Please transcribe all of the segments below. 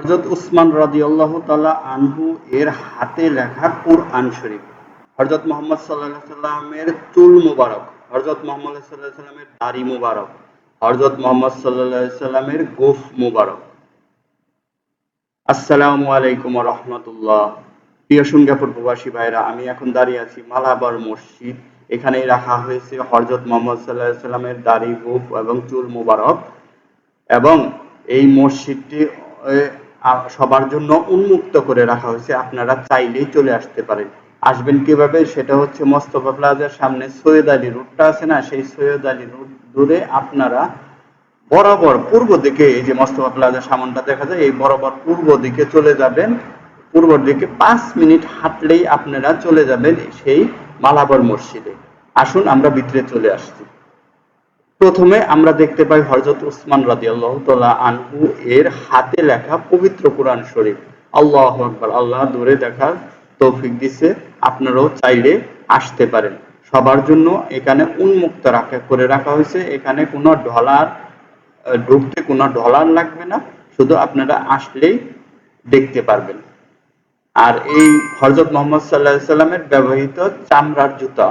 হজরত উসমান রাদিয়াল্লাহ তাআলা আনহু এর হাতে লেখা কুরআন শরীফ। হজরত মোহাম্মদ সাল্লাহ সাল্লামের চুল মুবারক হজরত মোহাম্মদ সাল্লাহ সাল্লামের দাড়ি মুবারক হজরত মোহাম্মদ সাল্লাহ সাল্লামের গোফ মুবারক। আসসালামু আলাইকুম রহমতুল্লাহ। প্রিয় সিঙ্গাপুর প্রবাসী ভাইরা, আমি এখন দাঁড়িয়ে আছি মালাবার মসজিদ। এখানেই রাখা হয়েছে হজরত মোহাম্মদ সাল্লাহ সাল্লামের দাড়ি, গোফ এবং চুল মুবারক। এবং এই মসজিদটি সবার জন্য উন্মুক্ত করে রাখা হয়েছে। আপনারা চাইলেই চলে আসতে পারেন। আসবেন কীভাবে? সেটা হচ্ছে মোস্তফা প্লাজার সামনে সৈয়দ আলী রোডটা আছে না? সেই সৈয়দ আলী রোড দূরে আপনারা বরাবর পূর্ব দিকে, এই যে মোস্তফা প্লাজার সামনটা দেখা যায়, এই বরাবর পূর্ব দিকে চলে যাবেন। পূর্ব দিকে পাঁচ মিনিট হাঁটলেই আপনারা চলে যাবেন সেই মালাবর মসজিদে। আসুন, আমরা ভিতরে চলে আসছি। প্রথমে আমরা দেখতে পাই হযরত উসমান রাদিয়াল্লাহু তাআলা আনহু এর হাতে লেখা পবিত্র কোরআন শরীফ। আল্লাহু আকবার আল্লাহ দূরে দেখার তৌফিক দিছে আপনারাও চাইলে আসতে পারেন। সবার জন্য এখানে উন্মুক্ত রাখা করে রাখা হয়েছে। এখানে কোনো আহ, ঢুকতে কোনো ডলার লাগবে না। শুধু আপনারা আসলেই দেখতে পারবেন। আর এই হযরত মোহাম্মদ সাল্লাহ সাল্লামের ব্যবহৃত চামড়ার জুতা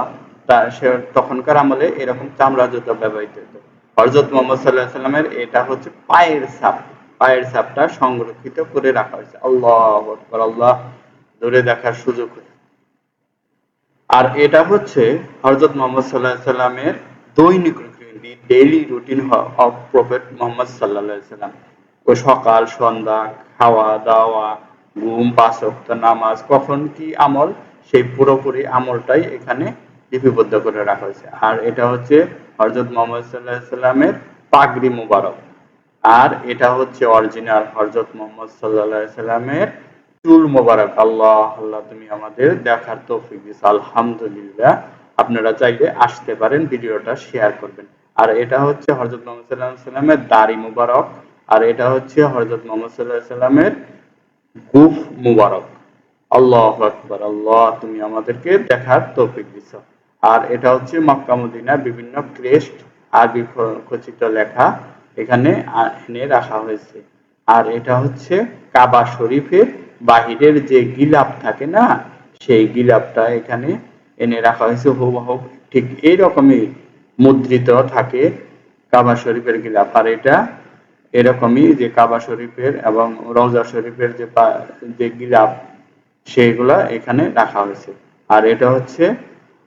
তা সে তখনকার আমলে এরকম চামড়ার জুতা ব্যবহৃত হতো। হযরত মোহাম্মদ সাল্লাহ সাল্লামের এটা হচ্ছে পায়ের ছাপ। পায়ের ছাপটা সংরক্ষিত করে রাখা হয়েছে। আল্লাহ আল্লাহ দূরে দেখার সুযোগ আর এটা হচ্ছে হযরত মোহাম্মদ সাল্লাহ সাল্লামের দৈনিক daily routine of prophet Mohammad সাল্লাহ সাল্লাম ও সকাল, সন্ধ্যা, খাওয়া, দাওয়া, ঘুম, পাঁচ নামাজ, কখন কি আমল, সেই পুরোপুরি আমলটাই এখানে লিপিবদ্ধ করে রাখা হয়েছে। আর এটা হচ্ছে হযরত মোহাম্মদ সাল্লাহ সাল্লামের পাগড়ি মুবারক। আর এটা হচ্ছে অরিজিনাল হযরত মোহাম্মদ সাল্লাহ সাল্লামের চুল মোবারক। আল্লাহ আল্লাহ, তুমি আমাদের দেখার তৌফিক দিস। আলহামদুলিল্লাহ। আপনারা চাইলে আসতে পারেন, ভিডিওটা শেয়ার করবেন। আর এটা হচ্ছে হযরত মোহাম্মদ সাল্লাহ সাল্লামের দাড়ি মুবারক। আর এটা হচ্ছে হযরত মোহাম্মদ সাল্লাহ সাল্লামের গুফ মুবারক। আল্লাহ আকবার। আল্লাহ, তুমি আমাদেরকে দেখার তৌফিক দিছ আর এটা হচ্ছে মক্কা মদিনার বিভিন্ন ক্রেস্ট আরবি খচিত লেখা। এখানে এনে রাখা হয়েছে। আর এটা হচ্ছে কাবা শরীফের বাহিরের যে গিলাপ থাকে না, সেই গিলাপটা এখানে এনে রাখা হয়েছে। হুবহুব ঠিক এইরকমই মুদ্রিত থাকে কাবা শরীফের গিলাপ। আর এটা এরকমই যে কাবা শরীফের এবং রওজা শরীফের যে যে গিলাপ সেগুলা এখানে রাখা হয়েছে। আর এটা হচ্ছে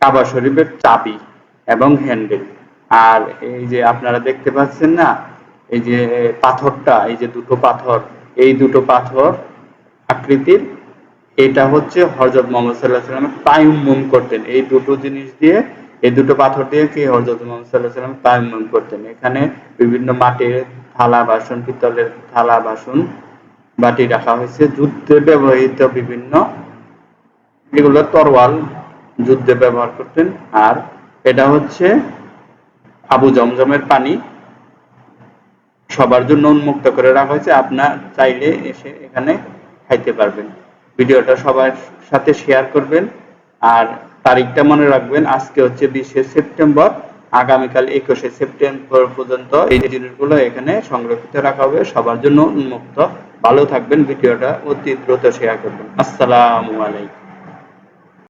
কাবা শরীফের চাবি এবং হ্যান্ডেল আর এই যে আপনারা দেখতে পাচ্ছেন না, এই যে পাথরটা, এই যে দুটো পাথর, এই দুটো পাথর আকৃতির, এটা হচ্ছে হযরত মোহাম্মদ সাল্লাহ সাল্লাম তায়াম্মুম করতেন। এই দুটো জিনিস দিয়ে, এই দুটো পাথর দিয়ে কি হযরত মোহাম্মদ সাল্লাহ সাল্লাম তায়াম্মুম করতেন। এখানে বিভিন্ন মাটির থালা, বাসন, পিতলের থালা, বাসন, বাটি রাখা হয়েছে। যুদ্ধে ব্যবহৃত বিভিন্ন, এগুলো তরোয়াল যুদ্ধে ব্যবহার করতেন। আর এটা হচ্ছে আবু জমজমের পানি। সবার জন্য উন্মুক্ত করে রাখা হয়েছে। আপনার চাইলে এসে এখানে খাইতে পারবেন। ভিডিওটা সবার সাথে শেয়ার করবেন। আর তারিখটা মনে রাখবেন, আজকে হচ্ছে বিশে সেপ্টেম্বর। আগামীকাল একুশে সেপ্টেম্বর পর্যন্ত এই জিনিসগুলো এখানে সংরক্ষিত রাখা হবে। সবার জন্য উন্মুক্ত। ভালো থাকবেন, ভিডিওটা অতি দ্রুত শেয়ার করবেন। আসসালামু আলাইকুম।